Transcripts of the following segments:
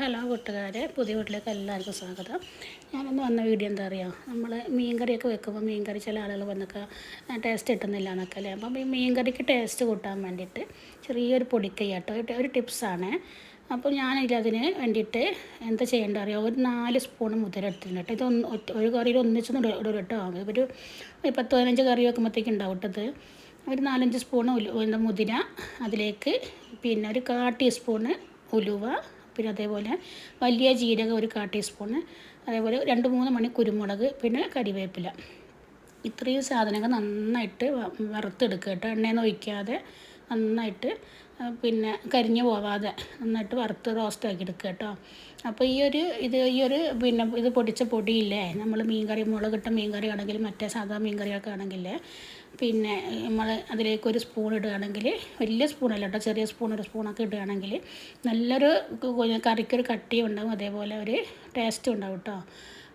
Hello കൂട്ടുകാരെ പുതിയ വീട്ടിലേക്ക് എല്ലാവർക്കും സ്വാഗതം. ഞാനൊന്ന് വന്ന വീഡിയോ എന്താ പറയുക നമ്മൾ മീൻകറിയൊക്കെ വെക്കുമ്പോൾ മീൻകറി ചില ആളുകൾ വന്നൊക്കെ ടേസ്റ്റ് കിട്ടുന്നില്ല എന്നൊക്കെ അല്ലേ? അപ്പം ഈ മീൻകറിക്ക് ടേസ്റ്റ് കൂട്ടാൻ വേണ്ടിയിട്ട് ചെറിയൊരു പൊടിക്കൈ കേട്ടോ ഒരു- ടിപ്സാണ് അപ്പോൾ ഞാനിതിന് വേണ്ടിയിട്ട് എന്താ ചെയ്യേണ്ട അറിയാം? ഒരു നാല് സ്പൂൺ മുതിര എടുത്തിട്ടുണ്ട് ഇത് ഒന്ന് ഒരു കറിയിൽ ഒന്നിച്ചൊന്നും ഇട- ഒരു പത്ത് പതിനഞ്ച് കറി വെക്കുമ്പോഴത്തേക്ക് ഉണ്ടാവും കേട്ടത് ഒരു നാലഞ്ച് സ്പൂൺ ഉലു മുതിര അതിലേക്ക് പിന്നെ ഒരു കാ ടീസ്പൂണ് ഉലുവ പിന്നെ അതേപോലെ വലിയ ജീരകം ഒരു കാ ടീസ്പൂണ് അതേപോലെ രണ്ട് മൂന്ന് മണി കുരുമുളക് പിന്നെ കരിവേപ്പില. ഇത്രയും സാധനങ്ങൾ നന്നായിട്ട് വറുത്തെടുക്കുക കേട്ടോ. എണ്ണയൊന്നും ഒഴിക്കാതെ നന്നായിട്ട് പിന്നെ കരിഞ്ഞു പോവാതെ നന്നായിട്ട് വറുത്ത് റോസ്റ്റ് ആക്കി എടുക്കുക കേട്ടോ. അപ്പോൾ ഈ ഒരു ഇത് ഈ ഒരു പിന്നെ ഇത് പൊടിച്ച പൊടിയില്ലേ നമ്മൾ മീൻകറി മുളകിട്ട മീൻകറി ആണെങ്കിൽ മറ്റേ സാധാ മീൻകറിയൊക്കെ ആണെങ്കിൽ പിന്നെ നമ്മൾ അതിലേക്ക് ഒരു സ്പൂൺ ഇടുകയാണെങ്കിൽ വലിയ സ്പൂണല്ല കേട്ടോ ചെറിയ സ്പൂൺ ഒരു സ്പൂണൊക്കെ ഇടുകയാണെങ്കിൽ നല്ലൊരു കറിക്കൊരു കട്ടിയും ഉണ്ടാവും അതേപോലെ ഒരു ടേസ്റ്റും ഉണ്ടാവും കേട്ടോ.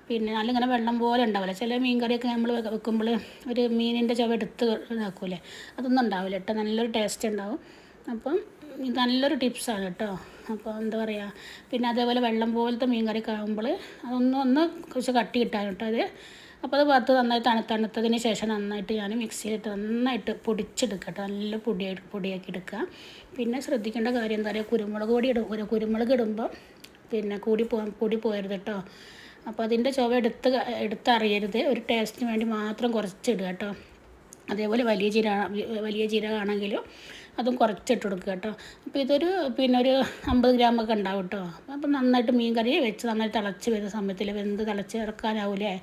പിന്നെ നല്ല ഇങ്ങനെ വെള്ളം പോലെ ഉണ്ടാവില്ല. ചില മീൻ കറിയൊക്കെ നമ്മൾ വെക്കുമ്പോൾ ഒരു മീനിന്റെ ചവ എടുത്ത് ഇതാക്കൂലേ? അതൊന്നും ഉണ്ടാവില്ല കേട്ടോ. നല്ലൊരു ടേസ്റ്റ് ഉണ്ടാവും. അപ്പം നല്ലൊരു ടിപ്സാണ് കേട്ടോ. അപ്പോൾ എന്താ പറയുക പിന്നെ അതേപോലെ വെള്ളം പോലത്തെ മീൻ കറി ആകുമ്പോൾ അതൊന്നും ഒന്ന് കുറച്ച് കട്ടി കിട്ടാൻ കേട്ടോ അത് അപ്പോൾ അത് പത്ത് നന്നായി തണു തണുത്തതിന് ശേഷം നന്നായിട്ട് ഞാൻ മിക്സിയിലിട്ട് നന്നായിട്ട് പൊടിച്ചെടുക്കുക കേട്ടോ. നല്ല പൊടിയായിട്ട് പൊടിയാക്കി എടുക്കുക. പിന്നെ ശ്രദ്ധിക്കേണ്ട കാര്യം എന്താ പറയുക കുരുമുളക് പൊടി ഇടും. കുരുമുളക് ഇടുമ്പോൾ പിന്നെ കൂടി പോ പൊടി പോയരുത് കേട്ടോ. അപ്പോൾ അതിന്റെ ചുവ എടുത്ത് എടുത്തറിയരുത്. ഒരു ടേസ്റ്റിന് വേണ്ടി മാത്രം കുറച്ചിടുക കേട്ടോ. അതേപോലെ വലിയ ജീര വലിയ ജീരകമാണെങ്കിലും അതും കുറച്ചിട്ട് കൊടുക്കുക കേട്ടോ. അപ്പോൾ ഇതൊരു പിന്നെ ഒരു അമ്പത് ഗ്രാമൊക്കെ ഉണ്ടാവും കേട്ടോ. അപ്പം നന്നായിട്ട് മീൻ കറി വെച്ച് നന്നായിട്ട് തിളച്ച് വരുന്ന സമയത്തിൽ വെന്ത് തിളച്ച് ഇറക്കാനാവൂലേ?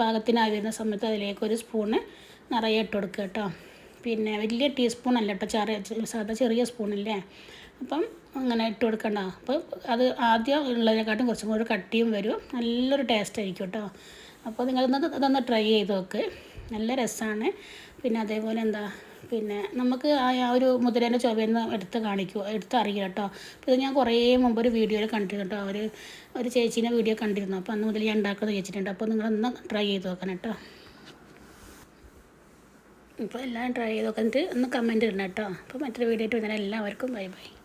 പാകത്തിനായി വരുന്ന സമയത്ത് അതിലേക്ക് ഒരു സ്പൂണ് നിറയെ ഇട്ട് കൊടുക്കുക കേട്ടോ. പിന്നെ വലിയ ടീസ്പൂൺ അല്ല കേട്ടോ ചെറിയ സാധാ ചെറിയ സ്പൂണല്ലേ? അപ്പം അങ്ങനെ ഇട്ട് കൊടുക്കണ്ട. അപ്പോൾ അത് ആദ്യം ഉള്ളതിനെക്കാട്ടും കുറച്ചും കൂടി കട്ടിയും വരും. നല്ലൊരു ടേസ്റ്റ് ആയിരിക്കും കേട്ടോ അപ്പോൾ നിങ്ങളൊന്ന് ഇതൊന്ന് ട്രൈ ചെയ്ത് നോക്ക്. നല്ല രസമാണ് പിന്നെ അതേപോലെ എന്താ പിന്നെ നമുക്ക് ആ ഒരു മുതിരേന്റെ ചുവന്ന് എടുത്ത് കാണിക്കുക എടുത്ത് അറിയില്ല കേട്ടോ അപ്പോൾ ഇത് ഞാൻ കുറേ മുമ്പ് ഒരു വീഡിയോയിൽ കണ്ടിരുന്നു കേട്ടോ ഒരു ഒരു ചേച്ചീനെ വീഡിയോ കണ്ടിരുന്നു. അപ്പോൾ അന്ന് മുതൽ ഞാൻ ഉണ്ടാക്കുന്നത് ചേച്ചിട്ടുണ്ട് അപ്പോൾ നിങ്ങളൊന്ന് ട്രൈ ചെയ്ത് നോക്കണം കേട്ടോ ഇപ്പോൾ എല്ലാം ട്രൈ ചെയ്ത് ഒന്ന് കമന്റ് ഇടണം കേട്ടോ. അപ്പോൾ മറ്റൊരു വീഡിയോ ആയിട്ട് വന്നാൽ എല്ലാവർക്കും ബൈ ബൈ